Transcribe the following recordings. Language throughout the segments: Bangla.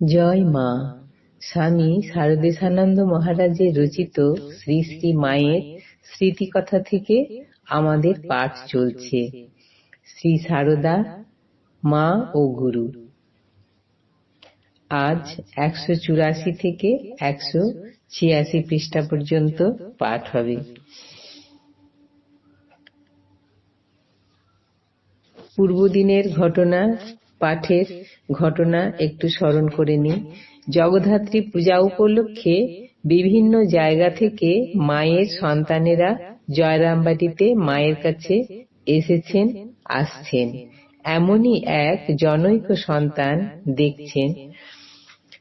জয় মা। স্বামী শারদেশানন্দ মহারাজের রচিত শ্রী শ্রী মায়ের স্মৃতিকথা থেকে আমাদের পাঠ চলছে। শ্রী সারদা, মা ও গুরু। আজ একশো চুরাশি থেকে একশো ছিয়াশি পৃষ্ঠা পর্যন্ত পাঠ হবে। পূর্বদিনের ঘটনা পাঠের ঘটনা একটু স্মরণ করে নিই। জগদ্ধাত্রী পূজা উপলক্ষে বিভিন্ন জায়গা থেকে মায়ের সন্তানেরা জয়রামবাটিতে মায়ের কাছে এসেছেন, আসছেন। এমনই এক জনৈক সন্তান দেখছেন।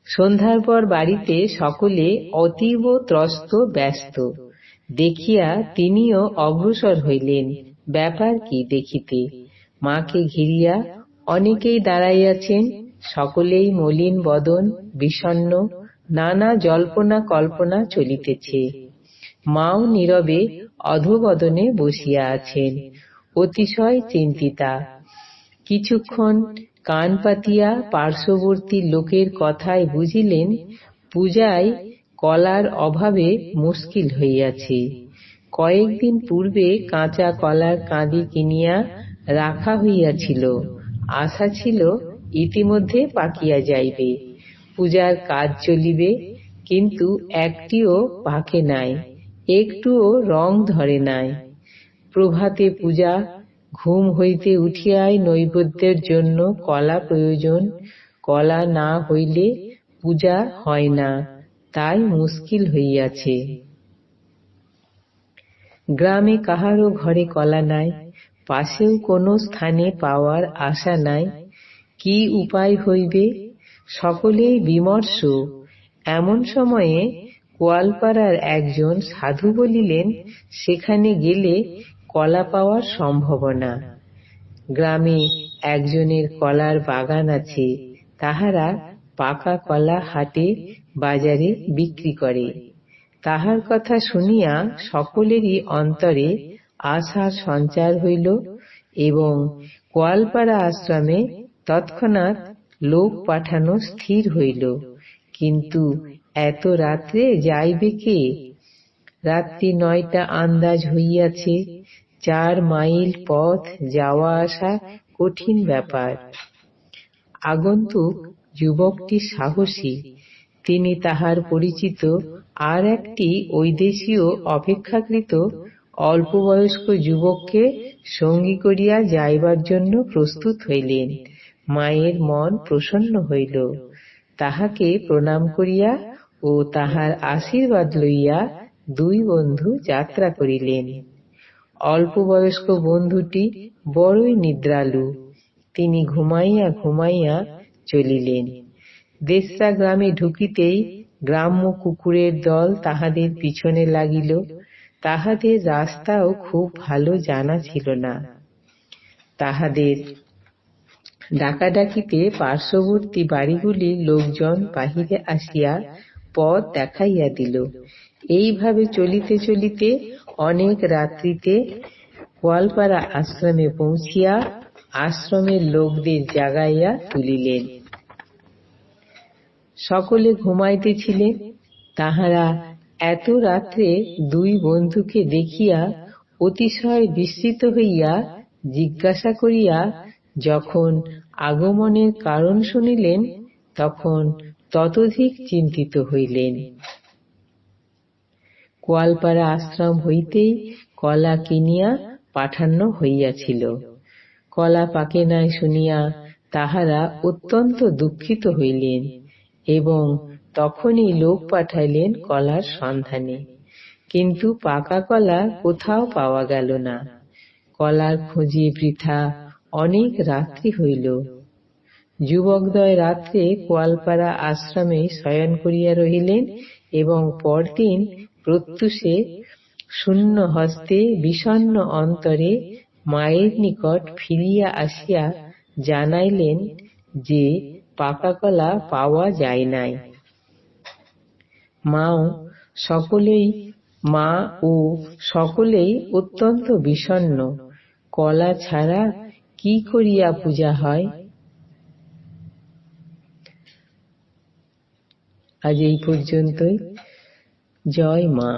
সন্ধ্যার পর বাড়িতে সকলে অতীব ত্রস্ত, ব্যস্ত। দেখিয়া তিনিও অগ্রসর হইলেন। ব্যাপার কি দেখিতে? মাকে ঘিরিয়া অনেকেই দাঁড়াইয়াছেন, সকলেই মলিন বদন, বিষণ্ন, নানা জল্পনা কল্পনা চলিতেছে। মাও নীরবে অধবদনে বসিয়া আছেন, অতিশয় চিন্তিতা। কিছুক্ষণ কান পাতিয়া পার্শ্ববর্তী লোকের কথায় বুঝিলেন পূজায় কলার অভাবে মুশকিল হইয়াছে। কয়েকদিন পূর্বে কাঁচা কলার কাঁদি কিনিয়া রাখা হইয়াছিল। আশা ছিল ইতিমধ্যে পাকিয়া যাইবে। পূজার কাজ চলিবে, কিন্তু একটিও পাকে নাই, একটুও রং ধরে নাই। প্রভাতে পূজা ঘুম হইতে উঠিয়াই নৈবেদ্যের জন্য কলা প্রয়োজন, কলা না হইলে পূজা হয় না, তাই মুশকিল হইয়াছে। গ্রামে কাহারও ঘরে কলা নাই পাশেও কোনো স্থানে পাওয়ার আশা নাই। কি উপায় হইবে? সকলেই বিমর্ষ। এমন সময়ে কোয়ালপাড়ার একজন সাধু বলিলেন, সেখানে গেলে কলা পাওয়ার সম্ভাবনা। গ্রামে একজনের কলার বাগান আছে, তাহারা পাকা কলা হাটে, বাজারে বিক্রি করে। তাহার কথা শুনিয়া সকলেরই অন্তরে আশার সঞ্চার হইল এবং কোয়ালপাড়া আশ্রমে তৎক্ষণাৎ লোক পাঠানো স্থির হইল। কিন্তু এত রাত্রে যাইবে কে? রাত্রি নয়টা আন্দাজ হইয়াছে, চার মাইল পথ যাওয়া আসা কঠিন ব্যাপার। আগন্তুক যুবকটি সাহসী, তিনি তাহার পরিচিত আর একটি ঐদেশীয় অপেক্ষাকৃত অল্প বয়স্ক যুবককে সঙ্গী করিয়া যাইবার জন্য প্রস্তুত হইলেন। মায়ের মন প্রসন্ন হইল। তাহাকে প্রণাম করিয়া ও তাহার আশীর্বাদ লইয়া দুই বন্ধু যাত্রা করিলেন। অল্প বয়স্ক বন্ধুটি বড়ই নিদ্রালু। তিনি ঘুমাইয়া ঘুমাইয়া চলিলেন। দেশরা গ্রামে ঢুকিতেই গ্রাম্য কুকুরের দল তাহাদের পিছনে লাগিল। তাহাদের রাস্তাও খুব ভালো জানা ছিল না। তাহাদের ডাকাডাকিতে পার্শ্ববর্তী বাড়িগুলির লোকজন বাহিরে আসিয়া পথ দেখাইয়া দিল। এইভাবে চলিতে চলিতে অনেক রাত্রিতে গোয়ালপাড়া আশ্রমে পৌঁছিয়া আশ্রমের লোকদের জাগাইয়া তুলিলেন। সকলে ঘুমাইতেছিলেন, তাহারা এত রাত্রে দুই বন্ধুকে দেখিয়া অতিশয় বিস্মিত হইয়া জিজ্ঞাসা করিয়া যখন আগমনের কারণ শুনিলেন, তখন ততোধিক চিন্তিত হইলেন। কোয়ালপাড়া আশ্রম হইতেই কলা কিনিয়া পাঠানো হইয়াছিল। কলা পাকে নাই শুনিয়া তাহারা অত্যন্ত দুঃখিত হইলেন এবং তখনই লোক পাঠাইলেন কলার সন্ধানে। কিন্তু পাকা কলা কোথাও পাওয়া গেল না। কলার খোঁজে বৃথা অনেক রাত্রি হইল। যুবকদ্বয় রাত্রে কোয়ালপাড়া আশ্রমে শয়ন করিয়া রহিলেন এবং পরদিন প্রত্যুষে শূন্য হস্তে বিষণ্ন অন্তরে মায়ের নিকট ফিরিয়া আসিয়া জানাইলেন যে পাকা কলা পাওয়া যায় নাই। মাও সকলেই, মা ও সকলেই অত্যন্ত বিষণ্ন কলা ছাড়া কি করিয়া পূজা হয়? আজ এই পর্যন্তই। জয় মা।